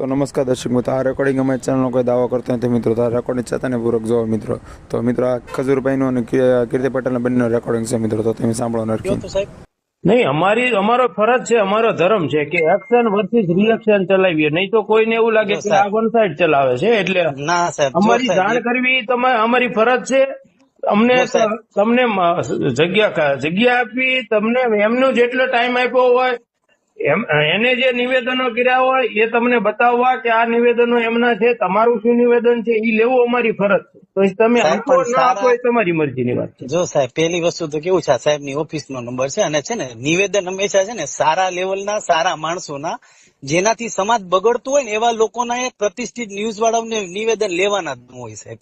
તો નમસ્કાર દર્શક મિત્રો આ રેકોર્ડિંગ અમે ચેનલનો કોઈ દાવો કરતો નથી મિત્રો તો આ રેકોર્ડિંગ ચેતને પૂરક જોવો મિત્રો. તો મિત્રો આ ખજૂરભાઈનું અને કીર્તિ પટેલના બંનેનો રેકોર્ડિંગ છે મિત્રો તો તમે સાંભળો નથી નહીં અમારી અમારો ફરજ છે અમારો ધર્મ છે કે એક્શન વર્સિસ રિએક્શન ચલાવીએ. નહીં તો કોઈને એવું લાગે કે આ વન સાઈડ ચલાવે છે એટલે ના સાહેબ અમારી જાણ કરવી તમારે અમારી ફરજ છે. અમને તમને જગ્યા જગ્યા આપી તમને એમનો જેટલો ટાઈમ આપ્યો હોય એને જે નિવેદનો કર્યા હોય એ તમને બતાવવા કે આ નિવેદનો એમના છે તમારું શું નિવેદન છે એ લેવું અમારી ફરજ છે. તો તમે આપો ના આપો એ તમારી મરજીની વાત છે. જો સાહેબ પહેલી વસ્તુ તો કેવું છે સાહેબની ઓફિસ નો નંબર છે અને છે ને નિવેદન હંમેશા છે ને સારા લેવલના સારા માણસોના જેનાથી સમાજ બગડતું હોય ને એવા લોકોના પ્રતિષ્ઠિત ન્યૂઝ વાળાઓને નિવેદન લેવાના હોય સાહેબ.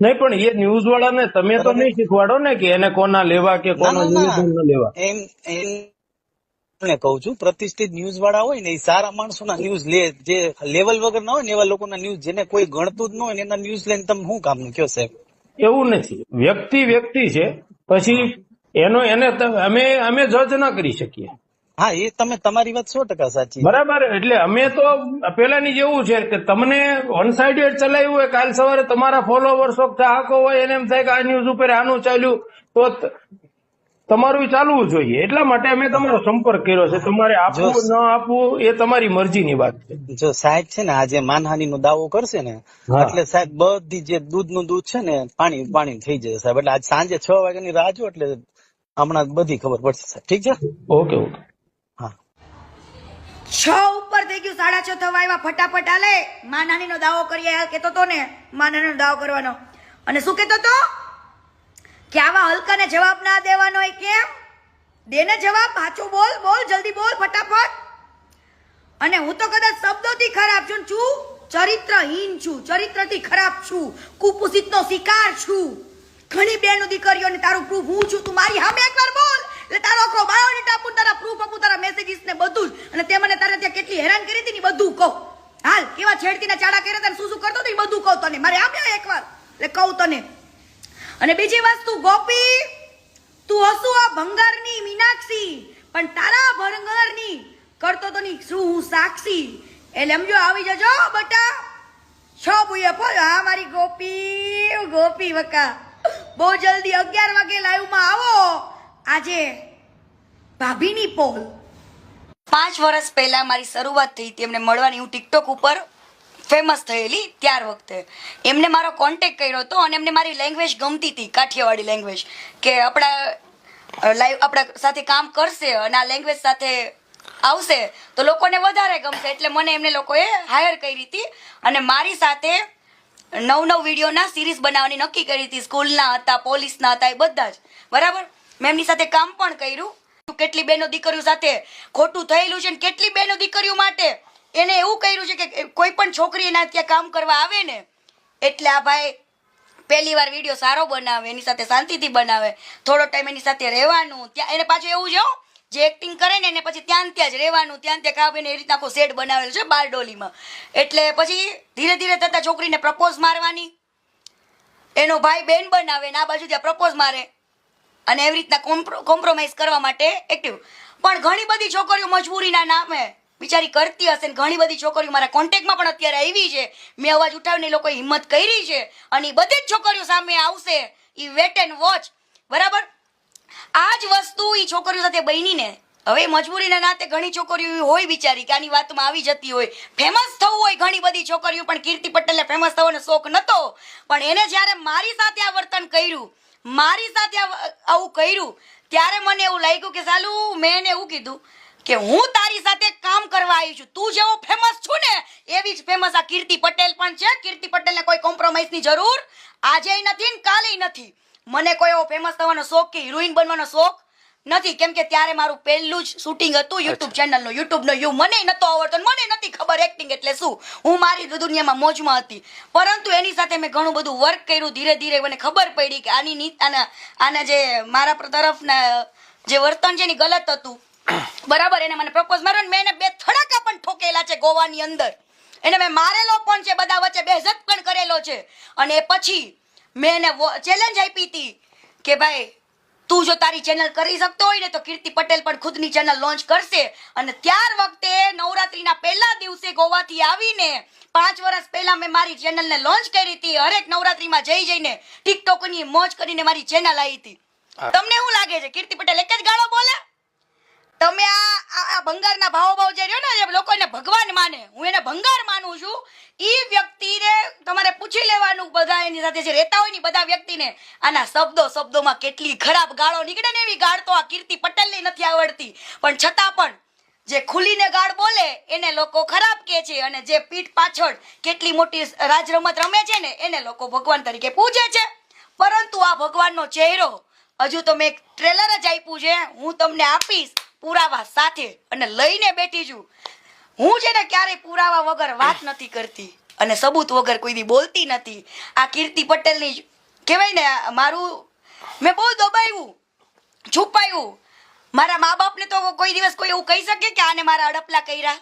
નહીં પણ એ ન્યૂઝ વાળાને તમે તો નહીં શીખવાડો ને કે એને કોના લેવા કે કોના નિવેદન ન લેવા. એમ એમ ને કહું છું પ્રતિષ્ઠિત ન્યૂઝ વાળા હોય ને એ સારા માણસોના ન્યૂઝ લે જે લેવલ વગર ના હોય ને એવા લોકોના ન્યૂઝ જેને કોઈ ગણતું જ ન હોય ને એના ન્યૂઝ લઈને તમે શું કામનું કયો સાહેબ? એવું નથી. વ્યક્તિ વ્યક્તિ છે પછી એનો એને અમે અમે જજ ના કરી શકીએ. હા એ તમે તમારી વાત સો ટકા સાચી. બરાબર એટલે અમે તો પેલાની જેવું છે કે તમને વન સાઇડેડ ચલાવ્યું હોય કાલ સવારે તમારા ફોલોવર્સો ચાહકો હોય એને એમ થાય કે આ ન્યૂઝ ઉપર આનું ચાલ્યું ત- તમારું ચાલવું જોઈએ. એટલા માટે અમે તમારો સંપર્ક કર્યો છે. તમારે આપવું ન આપવું એ તમારી મરજીની વાત છે. જો સાહેબ છે ને આજે માનહાનિ નો દાવો કરશે ને હા. એટલે સાહેબ બધી જે દૂધનું દૂધ છે ને પાણી પાણી થઈ જશે સાહેબ. એટલે આજ સાંજે છ વાગ્યાની રાહ જો એટલે હમણાં બધી ખબર પડશે સાહેબ. ઠીક છે? Okay okay. હા. છ ઉપર થઈ ગયું સાડા છ થવા આવ્યા. ફટાફટ આલે માનહાની નો દાવો કરીએ કેતો તો ને મા નાનીનો દાવો કરવાનો. અને શું કેતો તો? કે આવા હલકાને જવાબ ના દેવાનો હોય કેમ? દેને જવાબ સાચું બોલ બોલ, જલ્દી બોલ, ફટાફટ. અને હું તો કદાચ શબ્દોથી ખરાબ છું છું ચરિત્રહીન છું, ચરિત્રથી ખરાબ છું કુપુષિતનો શિકાર છું. ઘણી બેનો દીકરીઓને તારું પ્રૂફ હું છું, તું મારી સામે એકવાર બોલ. એટલે તારો આખો બાયોડેટા આપું તારા પ્રૂફ આપું, તારા મેસેજીસ ને બધું અને તે મને તારે ત્યાં કેટલી હેરાન કરી હતી ને બધું કહું. હાલ, કેવા છેડતીના ચાડા કર્યા તને શું શું કરતો હતો બધું કહું તને. મારે આવ એકવાર. એટલે કહું તને. અને બીજી વસ્તુ, ગોપી, તું હસુ આ ભંગારની મીનાક્ષી, પણ તારા ભંગારની કરતો તો ની શું હું સાક્ષી? એટલે સમજો આવી જજો બટા. છો બુએ પર હા, મારી ગોપી ગોપી વકા. બહુ જલ્દી અગિયાર વાગે લાઈવમાં આવો. આજે ભાભીની પોલ. પાંચ વર્ષ પહેલા મારી શરૂઆત થઈ એમને મળવાની હું ટિકટોક ઉપર ફેમસ થયેલી ત્યાર વખતે. એમને મારો કોન્ટેક કર્યો હતો અને એમને મારી લેંગ્વેજ ગમતી હતી, કાઠિયાવાડી લેંગ્વેજ કે આપણા લાઈવ આપણા સાથે કામ કરશે અને આ લેંગ્વેજ સાથે આવશે, તો લોકોને વધારે ગમશે. એટલે મને એમને લોકોએ હાયર કરી હતી અને મારી સાથે નવ નવ વિડીયોના સિરીઝ બનાવવાની નક્કી કરી હતી. સ્કૂલના હતા, પોલીસના હતા, એ બધા જ. બરાબર? મેં એમની સાથે કામ પણ કર્યું. કેટલી બેનો દીકરીઓ સાથે ખોટું થયેલું છે કેટલી બેનો દીકરીઓ માટે એને એવું કર્યું છે કે કોઈ પણ છોકરી એના ત્યાં કામ કરવા આવે ને, એટલે આ ભાઈ પહેલી વાર વીડિયો સારો બનાવે, એની સાથે શાંતિથી બનાવે. થોડો ટાઈમ એની સાથે રહેવાનું, ત્યાં એને પાછું એવું છે જે એક્ટિંગ કરે ને એને પછી ત્યાં ત્યાં જ રહેવાનું, ત્યાં ત્યાં ખાવે એ રીતના આખો સેટ બનાવેલો છે બારડોલીમાં. એટલે પછી ધીરે ધીરે થતાં છોકરીને પ્રપોઝ મારવાની. એનો ભાઈ બેન બનાવે ને આ બાજુ ત્યાં પ્રપોઝ મારે. અને એવી રીતના કોમ્પ્રોમાઇઝ કરવા માટે એક્ટિવ પણ ઘણી બધી છોકરીઓ મજબૂરીના નામે બિચારી કરતી હશે ને ઘણી બધી છોકરીઓ મારા કોન્ટેક્ટમાં પણ અત્યારે આવી છે. મેં અવાજ ઉઠાવીને લોકો હિંમત કરી છે અને એ બધી જ છોકરીઓ સામે આવશે. ઈ વેટ એન્ડ વોચ બરાબર? આ જ વસ્તુ એ છોકરીઓ સાથે બનીને. હવે મજબૂરીના નાતે ઘણી છોકરીઓ હોય બિચારી કે આની વાતમાં આવી જતી હોય. ફેમસ થવું હોય ઘણી બધી છોકરીઓ, પણ કીર્તિ પટેલને ફેમસ થવાનો શોખ નહોતો પણ એને જ્યારે મારી સાથે આ વર્તન કર્યું, મારી સાથે આવું કર્યું, ત્યારે મને એવું લાગ્યું કે સાલું મેં એને એવું કીધું કે હું તારી સાથે કામ કરવા આવી છું. તું જેવો ફેમસ છું ને એવી જ ફેમસ આ કીર્તિ પટેલ પણ છે. કીર્તિ પટેલને કોઈ કોમ્પ્રોમાઇઝની જરૂર આજે નથી ને કાલે નથી. મને કોઈ એવો ફેમસ થવાનો શોખ કે હિરોઈન બનવાનો શોખ નથી. કેમ કે ત્યારે મારું પહેલું જ શૂટિંગ હતું યુટ્યુબ ચેનલનું યુટ્યુબનો યુ મને નતો આવડતો મને નથી ખબર એક્ટિંગ એટલે શું. હું મારી દુનિયામાં મોજમાં હતી. પરંતુ એની સાથે મેં ઘણું બધું વર્ક કર્યું. ધીરે ધીરે મને ખબર પડી કે આની આના આના જે મારા તરફના જે વર્તન છે એની ગલત હતું. બરાબર એને મને પ્રપોઝ માર્યો મેં એને બે થડાકા પણ ઠોકેલા છે ગોવાની અંદર. એને મેં મારેલો પણ છે બધા વચ્ચે બેહજત પણ કરેલો છે. અને એ પછી મેં એને ચેલેન્જ આપી હતી કે ભાઈ તું જો તારી ચેનલ કરી શકતો હોય ને તો કીર્તિ પટેલ પણ ખુદની ચેનલ લોન્ચ કરશે. અને ત્યાર વખતે નવરાત્રીના પહેલા દિવસે ગોવાથી આવીને પાંચ વર્ષ પહેલા મેં મારી ચેનલને લોન્ચ કરી હતી. હરેક નવરાત્રીમાં જઈ જઈને ટિકટોકની મોજ કરીને મારી ચેનલ આવી હતી. તમને એવું લાગે છે? કીર્તિ પટેલ એક જ ગાળો બોલે? તમે આ આ- ભંગારના ભાવો ભાવ જે રહ્યો ને જે લોકોને ભગવાન માને, હું એને ભંગાર માનું છું એ વ્યક્તિને તમારે પૂછી લેવાનું બધા એની સાથે જે રહેતા હોય ને બધા વ્યક્તિને. આના શબ્દો શબ્દોમાં કેટલી ખરાબ ગાળો નીકળે ને એવી ગાળ તો આ કીર્તિ પટેલની નથી આવડતી. પણ છતાં પણ જે ખુલીને ગાળ બોલે, એને લોકો ખરાબ કહે છે અને જે પીઠ પાછળ કેટલી મોટી રાજ રમત રમે છે ને, એને લોકો ભગવાન તરીકે પૂજે છે. પરંતુ આ ભગવાનનો ચહેરો, હજુ તો મેં એક ટ્રેલર જ આપ્યું છે, હું તમને આપીશ. પુરાવા સાથે અને લઈને બેઠી છું. હું છે ને ક્યારેય પુરાવા વગર વાત નથી કરતી અને સબૂત વગર કોઈ દી બોલતી નથી. આ કીર્તિ પટેલની કહેવાય ને મારું મેં બહુ દબાવ્યું છુપાયું મારા મા બાપને તો કોઈ દિવસ કોઈ એવું કહી શકે કે આને મારા અડપલા કર્યા?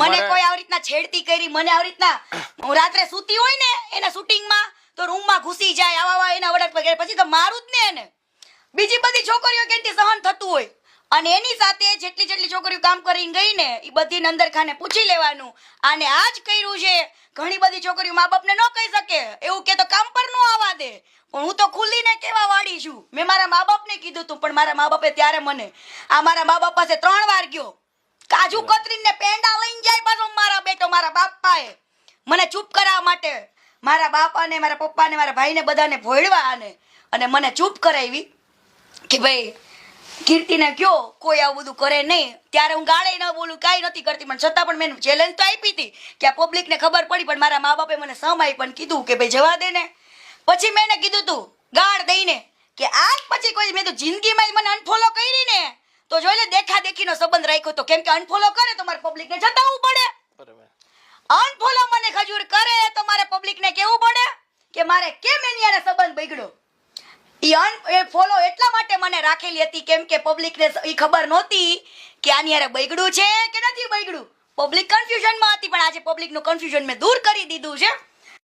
મને કોઈ આવી રીતના છેડતી કરી મને આવી રીતના હું રાત્રે સૂતી હોય ને એના શૂટિંગમાં તો રૂમમાં ઘૂસી જાય આવા આવા એના વડક પછી તો મારું જ ને એને. બીજી બધી છોકરીઓ કે સહન થતું હોય? અને એની સાથે જેટલી જેટલી છોકરીઓ કામ કરીને ગઈ ને એ બધી અંદર ખાને પૂછી લેવાનું. આને આ જ કર્યું છે. ઘણી બધી છોકરીઓ મા બાપને ન કહી શકે. એવું કે તો કામ પર ન આવવા દે. પણ હું તો ખુલીને કેવા વાળી છું. મેં મારા મા બાપને કીધું તું, પણ મારા મા બાપે ત્યારે મને, આ મારા મા બાપ પાસે ત્રણ વાર ગયો. કાજુ કતરીને પેંડા લઈને જાય પાછો મારા બેટો, મારા બાપાએ. મને ચૂપ કરાવવા માટે. મારા બાપાને, મારા પપ્પાને, મારા ભાઈને બધાને ભોળવા અને અને મને ચૂપ કરાવી કે ભાઈ કીર્તિને કયો કોઈ આવું બધું કરે નહીં. ત્યારે હું ગાળે ન બોલું કાંઈ નથી કરતી. પણ છતાં પણ મેં ચેલેન્જ તો આપી હતી કે આ પબ્લિકને ખબર પડી પણ મારા મા બાપે મને સમાય પણ કીધું કે ભાઈ જવા દે ને પછી મેં કીધું તું ગાળ દઈને કે આજ પછી કોઈ મેં તો જિંદગીમાં મને અનફોલો કરી ને. તો જોઈ લે દેખા દેખીનો સંબંધ રાખ્યો તો. કેમ કે અનફોલો કરે તો મારે પબ્લિકને જતાવું પડે. અનફોલો મને ખજૂર કરે તો મારે પબ્લિકને કેવું પડે કે મારે કેમ એની સંબંધ બગડ્યો? એ ફોલો એટલા માટે મને રાખેલી હતી કેમ કે પબ્લિકને એ ખબર નહોતી કે આની હારે બગડ્યું છે કે નથી બગડ્યું પબ્લિક કન્ફ્યુઝનમાં હતી, પણ આજે પબ્લિકનું કન્ફ્યુઝન મેં દૂર કરી દીધું છે.